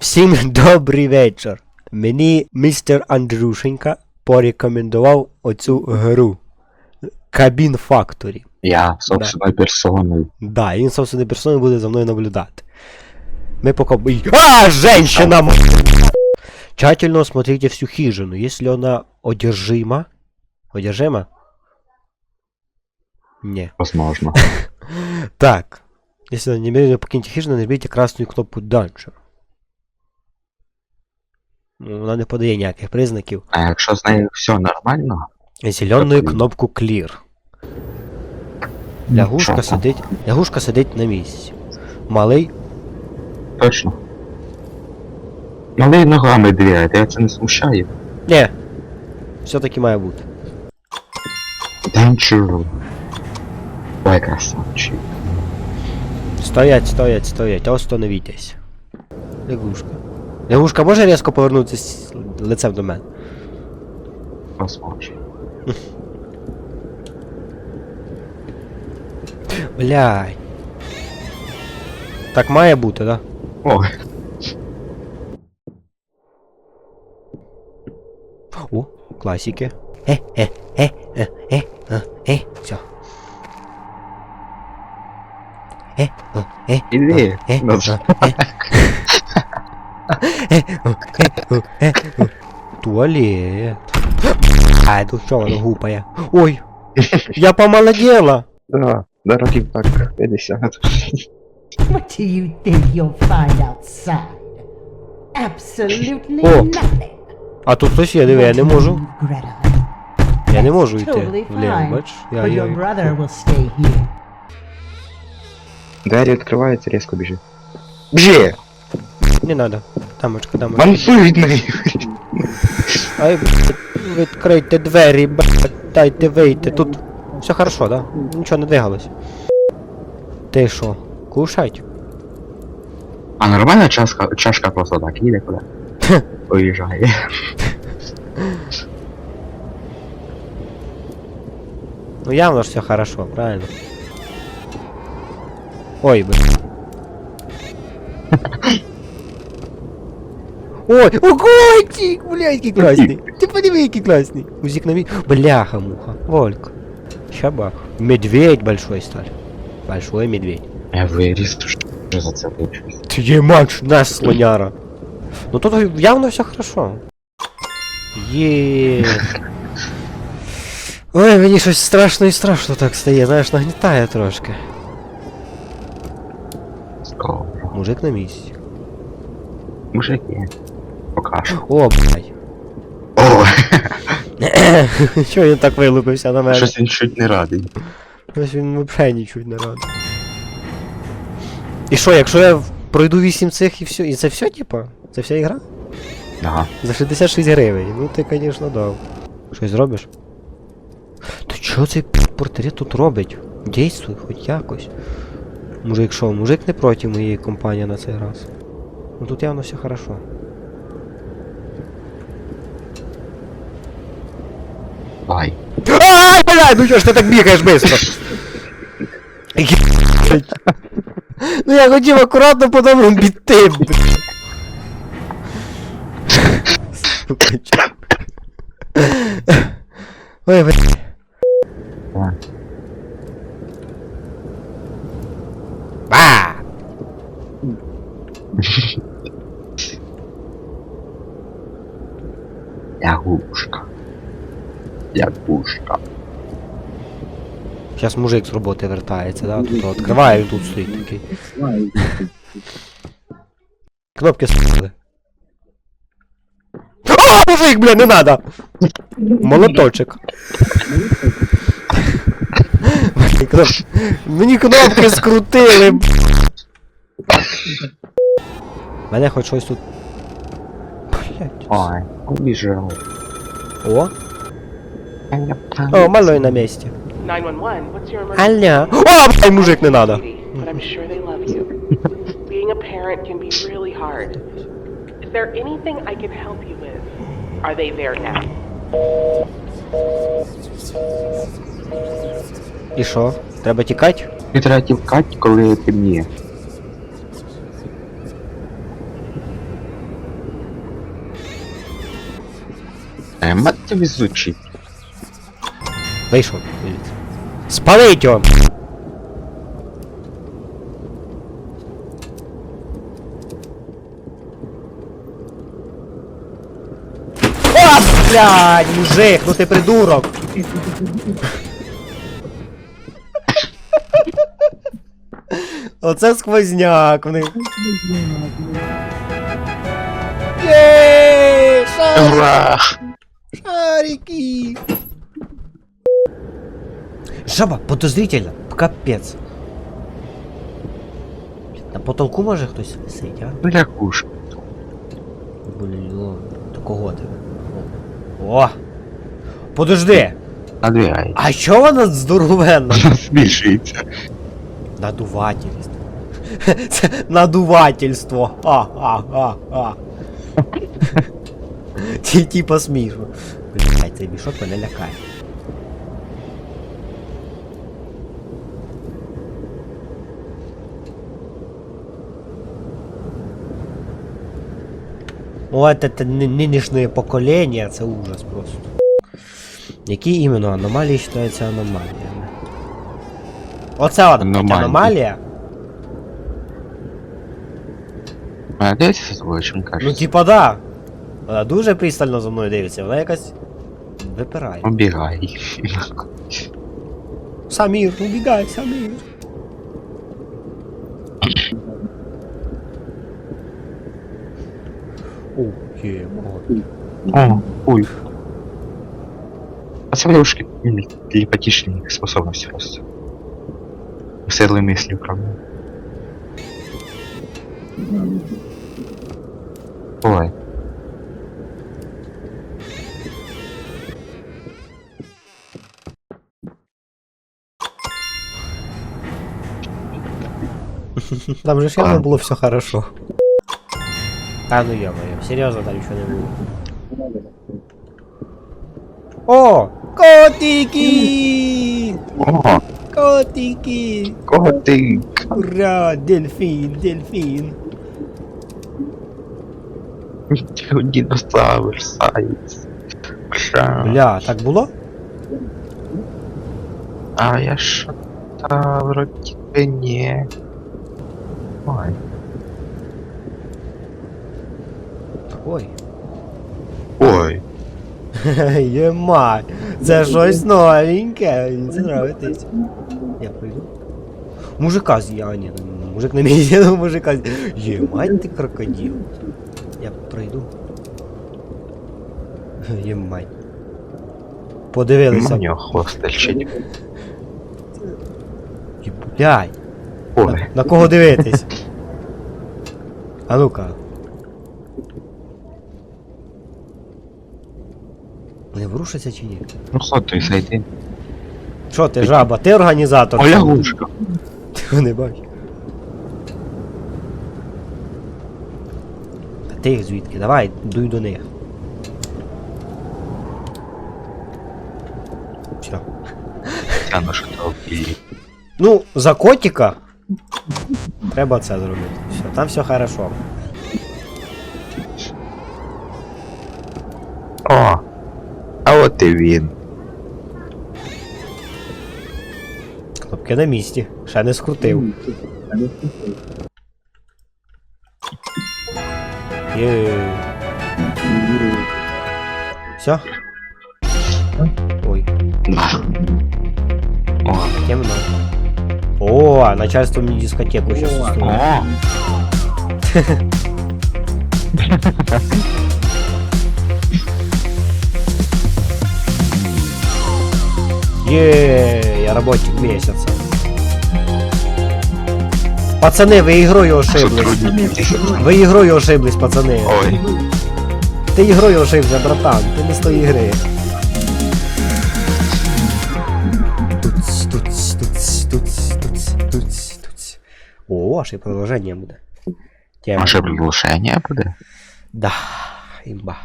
Всім добрий вечір. Мені містер Андрюшенька порекомендував оцю гру. Cabin Factory. Я собственной персоной. Да, він собственною персоною буде за мною наблюдати. Мы пока... А, женщина! Тщательно осмотрите всю хижину. Если она одержима... Одержима? Не. Возможно. Так. Если она немедленно покиньте хижину, нажмите красную кнопку дальше. Ну, Вона не подає ніяких признаків. А якщо з нею все нормально, Зеленую Так, кнопку Clear. Лягушка сидить. Лягушка сидить на місці. Малий. точно. Малий ногами двигає, тебе це не смущає? Ні. Все-таки має бути. Danger. Ой, красавчик. Стоять, стоять, стоять, остановітесь. Лягушка. Лягушка може різко повернутися лицем до мене? Возможно. Блядь. Так має бути, да? Ой, О, класики. Е, е, е, е, е, е, е, все. Е, е, е, е, е, е. Е, е, е. Туалет. А, тут що воно гупає? Ой, я помолодела. Да, да, років так 50. What do you think you'll find outside? Absolutely Oh. nothing. А тут хтось є, диви, я не можу. Greta. Я не можу йти Totally вліво, fine. бач? Я, But я, your brother will stay here. Двері відкриваються, різко біжи. Біжи! Не надо. Дамочка, дамочка. Мансуй від неї! Ай, блядь, відкрийте двері, блядь, дайте вийти. Тут все хорошо, да? Нічого не двигалось. Ти що, кушать? А нормальна чашка, чашка просто так їде куди? Уїжджає. Ну явно ж все хорошо, правильно? Ой, блядь. Ой, о, котик, блядь, який класний. Ти подиви, який класний. Узик на мі... Бляха, муха. Вольк. Щабах. Медведь большой стал. Большой медведь. Я виріс, що за це вивчусь. Ты ебать, наш слоняра. Ну тут явно все хорошо. Є. Ой, мені щось страшно і страшно так стає, знаєш, нагнітає трошки. О, Мужик на місці. мужики. Покажу. О, блядь. О, Чого він так вилупився на мене? щось він чуть не радий. Ось він взагалі нічого не радий. І що, якщо я пройду 8 цих і все, і це все, типа? Це вся ігра? Ага. За 66 гривень. Ну ти, звісно, дав. Щось зробиш? То чого цей портрет тут робить? Дійствуй хоч якось. Мужик що, мужик не проти моєї компанії на цей раз. Ну тут явно все хорошо. Давай. Ай, блядь, ну чого ж ти так бігаєш быстро? Ну я хотів акуратно по доброму біти, блядь. Ой, блядь. Ба! Лягушка. Лягушка. Зараз мужик з роботи вертається, да? Тут відкриває, він тут стоїть такий. Кнопки с**ли. О, мужик, бля, не надо! Молоточок. Мені кноп- Мені кнопки скрутили. б***. Мене хоч щось тут. Блять. Ой, убіжав. О, О, малой на месте. Алло. О, блядь, мужик, не надо. И что? anything I И help you with? Are they there now? І що? Треба тікати? І треба тікати, коли темніє. А везучий. Вийшов. Спалить його! О, блядь, мужик, ну ти придурок! Оце сквозняк в них. Єй! Шарики! Жаба, подозрительно, капець. На потолку може хтось висить, а? Бляхуш. Блін, то кого ти? О! Подожди! Надвигай. А що вона здоровенна? Збільшується. Надувательство. Це надувательство. А, а, а, а. Ті, типа смішно. Блять, цей мішок мене лякає. От це ни- нинішнє покоління, це ужас просто. Які іменно аномалії вважаються аномаліями? Оце от Аномалії. аномалія. А дивіться за тобою, чим Ну кажеш? типа да. Вона дуже пристально за мною дивиться, вона якась випирає. Обігай. Самір, убігай, Самір. О, є, о. О, ой. А це девушки телепатичні способності просто. Сили мислі, правда. Ой. Там же ж явно Ладно. було все хорошо. А ну ё-моё, серьезно там ничего не было. О! Котики! О, Котики! котик. Ура! Дельфин, дельфин! Динозавр, сайц. Ша. Бля, так було? А я що та вроді би ні. Ой. Ой. Ой. Єма, це щось новеньке, мені це нравиться. Я прийду. Мужика з я, ні, мужик на місці, ну мужика з... Ємать ти крокодил. Я прийду. Ємать. Подивилися. У нього хвост. Блядь, Ой. на, на кого дивитись? А ну-ка. Вони ворушаться чи ні? Ну хто той зайди. Що ти, жаба, ти організатор? О, лягушка. Ти його не бачиш. А ти їх звідки? Давай, дуй до них. Все. Що то. Ну, за котика треба це зробити. Все, там все хорошо. О! А от і він. Кнопки на місці. Ще не скрутив. Є. Все? Ой, О. темно. О, начальство мне дискотеку сейчас устроит. О! Е, я работник месяца. Пацаны, вы игрою ошиблись. Сотрудники. Вы игрою ошиблись, пацаны. Ой. Ты игрою ошибся, братан. Ты не з тої гри. Туц, туц, туц, туц, туц, туц, туц. О, аж і продовження буде. Тема. Може приглушення буде? Да, имба.